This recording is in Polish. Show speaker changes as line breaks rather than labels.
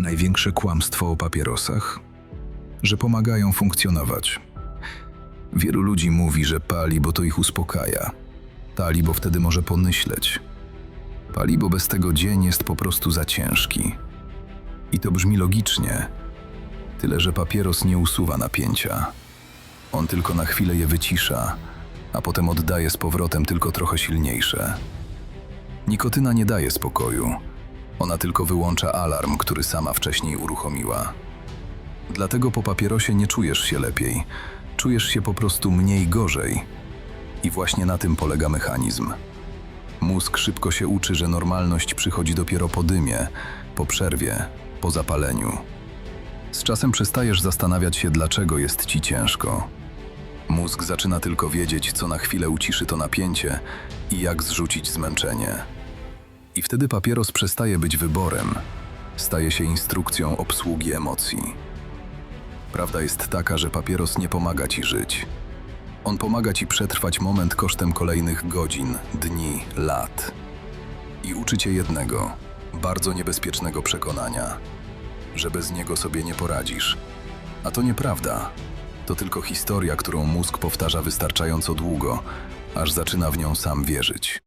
Największe kłamstwo o papierosach? Że pomagają funkcjonować. Wielu ludzi mówi, że pali, bo to ich uspokaja. Pali, bo wtedy może pomyśleć. Pali, bo bez tego dzień jest po prostu za ciężki. I to brzmi logicznie, tyle że papieros nie usuwa napięcia. On tylko na chwilę je wycisza, a potem oddaje z powrotem tylko trochę silniejsze. Nikotyna nie daje spokoju. Ona tylko wyłącza alarm, który sama wcześniej uruchomiła. Dlatego po papierosie nie czujesz się lepiej, czujesz się po prostu mniej gorzej. I właśnie na tym polega mechanizm. Mózg szybko się uczy, że normalność przychodzi dopiero po dymie, po przerwie, po zapaleniu. Z czasem przestajesz zastanawiać się, dlaczego jest ci ciężko. Mózg zaczyna tylko wiedzieć, co na chwilę uciszy to napięcie i jak zrzucić zmęczenie. I wtedy papieros przestaje być wyborem, staje się instrukcją obsługi emocji. Prawda jest taka, że papieros nie pomaga ci żyć. On pomaga ci przetrwać moment kosztem kolejnych godzin, dni, lat. I uczy cię jednego, bardzo niebezpiecznego przekonania, że bez niego sobie nie poradzisz. A to nieprawda. To tylko historia, którą mózg powtarza wystarczająco długo, aż zaczyna w nią sam wierzyć.